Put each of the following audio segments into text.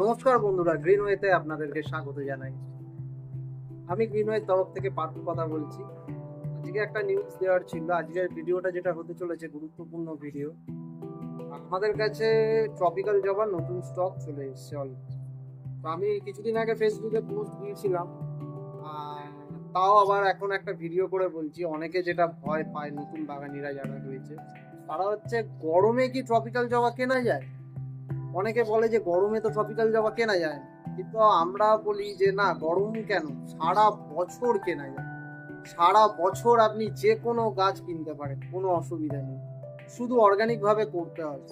নমস্কার বন্ধুরা গ্রিনওয়েতে আপনাদেরকে স্বাগত জানাই। আমি গ্রিনওয়ের তরফ থেকে পার্থ কথা বলছি। আজকে একটা নিউজ দেওয়ার ছিল। আজকের ভিডিওটা যেটা হতে চলেছে, গুরুত্বপূর্ণ ভিডিও আমাদের কাছে ট্রপিক্যাল জবার নতুন স্টক চলে এসেছে অলরেডি তো আমি কিছুদিন আগে ফেসবুকে পোস্ট দিয়েছিলাম তাও আবার এখন একটা ভিডিও করে বলছি। অনেকে যেটা ভয় পায় নতুন বাগানিরা যারা রয়েছে, তারা হচ্ছে গরমে কি ট্রপিক্যাল জবা কেনা যায়? অনেকে বলে যে গরমে তো ট্রপিক্যাল জবা কেনা যায়। না কিন্তু আমরা বলি যে না, গরম কেন? সারা বছর কেনা যায়। সারা বছর আপনি যে কোনো গাছ কিনতে পারেন, কোনো অসুবিধা নেই। শুধু অর্গানিক ভাবে করতে হবে।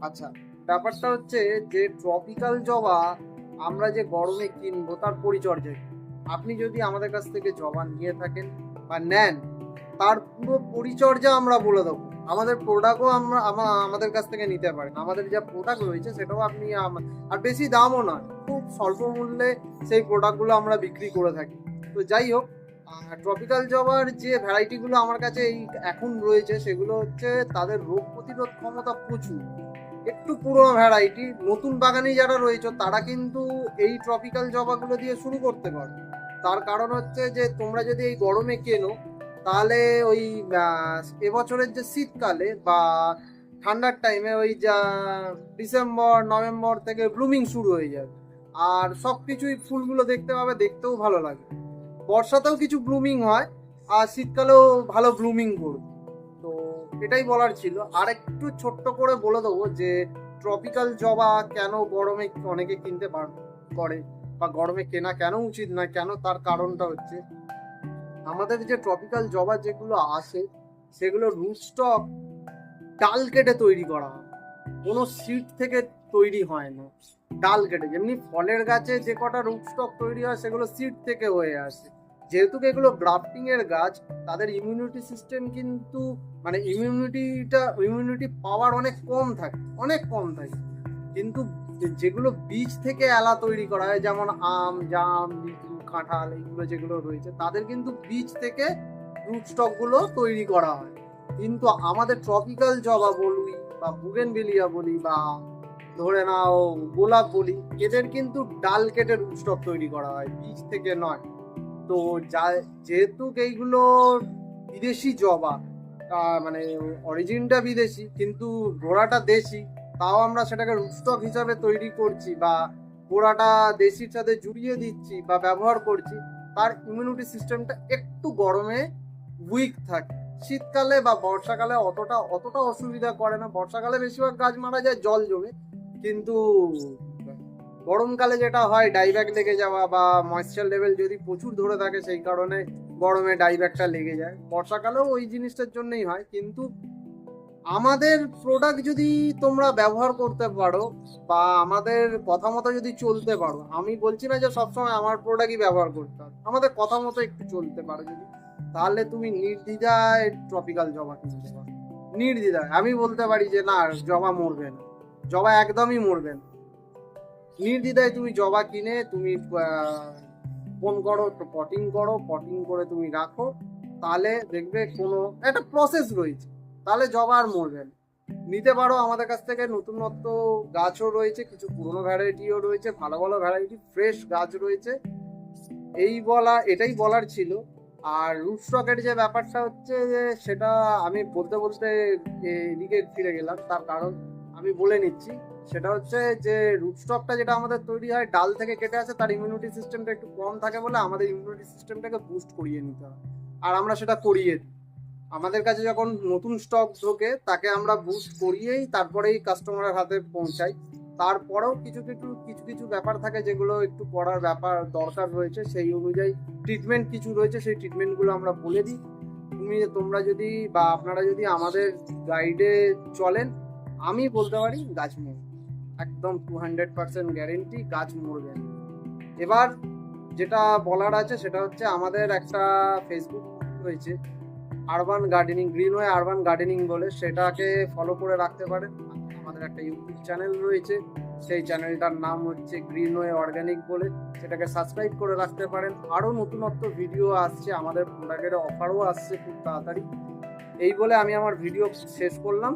আচ্ছা ব্যাপারটা হচ্ছে যে ট্রপিক্যাল জবা আমরা যে গরমে কিনবো, তার পরিচর্যা? আপনি যদি আমাদের কাছ থেকে জবা নিয়ে থাকেন বা নেন, তার পুরো পরিচর্যা আমরা বলে দেবো। আমাদের প্রোডাক্টও আমরা আমাদের কাছ থেকে নিতে পারেন। আমাদের যা প্রোডাক্ট রয়েছে সেটাও আপনি আর বেশি দামও নয় খুব স্বল্প মূল্যে সেই প্রোডাক্টগুলো আমরা বিক্রি করে থাকি। তো যাই হোক ট্রপিক্যাল জবার যে ভ্যারাইটিগুলো আমার কাছে এই এখন রয়েছে, সেগুলো হচ্ছে তাদের রোগ প্রতিরোধ ক্ষমতা প্রচুর। একটু পুরোনো ভ্যারাইটি নতুন বাগানি যারা রয়েছে, তারা কিন্তু এই ট্রপিক্যাল জবাগুলো দিয়ে শুরু করতে পারো তার কারণ হচ্ছে যে তোমরা যদি এই গরমে কেনো তাহলে ওই এবছরের যে শীতকালে বা ঠান্ডার টাইমে ওই যা ডিসেম্বর, নভেম্বর থেকে ব্লুমিং শুরু হয়ে যাবে আর সব কিছুই ফুলগুলো দেখতে পাবে, দেখতেও ভালো লাগে। বর্ষাতেও কিছু ব্লুমিং হয়, আর শীতকালেও ভালো ব্লুমিং করবে। তো এটাই বলার ছিল। আর একটু ছোট্ট করে বলে দেবো যে ট্রপিক্যাল জবা কেন গরমে অনেকে কিনতে পার করে? বা গরমে কেনা কেন উচিত না কেন তার কারণটা হচ্ছে? আমাদের যে ট্রপিক্যাল জবা যেগুলো আসে, সেগুলো রুট স্টক ডাল কেটে তৈরি করা হয়। কোনো সিড থেকে তৈরি হয় না। ডাল কেটে, যেমনি ফলের গাছে যে কটা রুট স্টক তৈরি হয়, সেগুলো সিড থেকে হয়ে আসে। যেহেতু এগুলো গ্রাফটিং এর গাছ, তাদের ইমিউনিটি সিস্টেম কিন্তু মানে ইমিউনিটিটা ইমিউনিটি পাওয়ার অনেক কম থাকে, অনেক কম থাকে। কিন্তু যেগুলো বীজ থেকে এলা তৈরি করা হয়, যেমন আম, জাম কাঁঠাল, এইগুলো যেগুলো রয়েছে, তাদের কিন্তু বীজ থেকে রুট স্টকগুলো তৈরি করা হয়। কিন্তু আমাদের ট্রপিক্যাল জবা বলি বা বুগেনভিলিয়া বলি বা ধরে নাও গোলাপ বলি, এদের কিন্তু ডাল কেটে রুট স্টক তৈরি করা হয়, বীজ থেকে নয়। তো যা, যেহেতু এইগুলো বিদেশি জবা মানে অরিজিনটা বিদেশি, কিন্তু গোড়াটা দেশি, তাও আমরা সেটাকে রুটস্টক হিসাবে তৈরি করছি বা গোড়াটা দেশির সাথে জুড়িয়ে দিচ্ছি বা ব্যবহার করছি, তার ইমিউনিটি সিস্টেমটা একটু গরমে উইক থাকে। শীতকালে বা বর্ষাকালে অতটা অতটা অসুবিধা করে না। বর্ষাকালে বেশিরভাগ গাছ মারা যায় জল জমে। কিন্তু গরমকালে যেটা হয় ডাইব্যাক লেগে যাওয়া বা ময়েশ্চার লেভেল যদি প্রচুর ধরে থাকে, সেই কারণে গরমে ডাইব্যাকটা লেগে যায়। বর্ষাকালেও ওই জিনিসটার জন্যই হয়। কিন্তু আমাদের প্রোডাক্ট যদি তোমরা ব্যবহার করতে পারো বা আমাদের কথা মতো যদি চলতে পারো, আমি বলছি না যে সবসময় আমার প্রোডাক্টই ব্যবহার করতে হবে। আমাদের কথা মতো একটু চলতে পারো যদি। তাহলে তুমি নির্দ্বিধায় ট্রপিক্যাল জবা কিনতে পারো। নির্দ্বিধায়। আমি বলতে পারি যে না, জবা মরবে না। জবা একদমই মরবে না। নির্দ্বিধায় তুমি জবা কিনে তুমি ফোন করো পটিং করো পটিং করে তুমি রাখো। তাহলে দেখবে কোনো, একটা প্রসেস রয়েছে। তাহলে জবা আর মরবে নিতে পারো আমাদের কাছ থেকে, নতুনত্ব গাছও রয়েছে, কিছু পুরনো ভ্যারাইটিও রয়েছে, ভালো ভালো ভ্যারাইটি, ফ্রেশ গাছ রয়েছে। এই বলা, এটাই বলার ছিল। আর রুট স্টকের যে ব্যাপারটা হচ্ছে যে, সেটা আমি বলতে বলতে এদিকে ফিরে গেলাম। তার কারণ আমি বলে নিচ্ছি। সেটা হচ্ছে যে, রুট স্টকটা যেটা আমাদের তৈরি হয়, ডাল থেকে কেটে আসে, তার ইমিউনিটি সিস্টেমটা একটু কম থাকে বলে আমাদের ইমিউনিটি সিস্টেমটাকে বুস্ট করিয়ে নিতে হয়। আর আমরা সেটা করিয়ে দিই। আমাদের কাছে যখন নতুন স্টক ঢোকে, তাকে আমরা বুস্ট করিয়েই তারপরেই কাস্টমারের হাতে পৌঁছাই। তারপরেও কিছু কিছু কিছু কিছু ব্যাপার থাকে যেগুলো একটু করার ব্যাপার দরকার রয়েছে, সেই অনুযায়ী ট্রিটমেন্ট কিছু রয়েছে, সেই ট্রিটমেন্টগুলো আমরা বলে দিই। তুমি তোমরা যদি বা আপনারা যদি আমাদের গাইডে চলেন, আমি বলতে পারি গাছ মরবে। একদম টু হান্ড্রেড পার্সেন্ট গ্যারেন্টি গাছ মরবে। এবার যেটা বলার আছে সেটা হচ্ছে আমাদের একটা ফেসবুক রয়েছে urban gardening greenway urban gardening বলে সেটাকে ফলো করে রাখতে পারেন। আমাদের একটা ইউটিউব চ্যানেল রয়েছে, সেই চ্যানেলটার নাম হচ্ছে গ্রিন গ্রিনওয়ে অর্গ্যানিক বলে। সেটাকে সাবস্ক্রাইব করে রাখতে পারেন। আরও নতুনত্ব ভিডিও আসছে, আমাদের প্রোডাক্টের অফারও আসছে খুব তাড়াতাড়ি। এই বলে আমি আমার ভিডিও শেষ করলাম।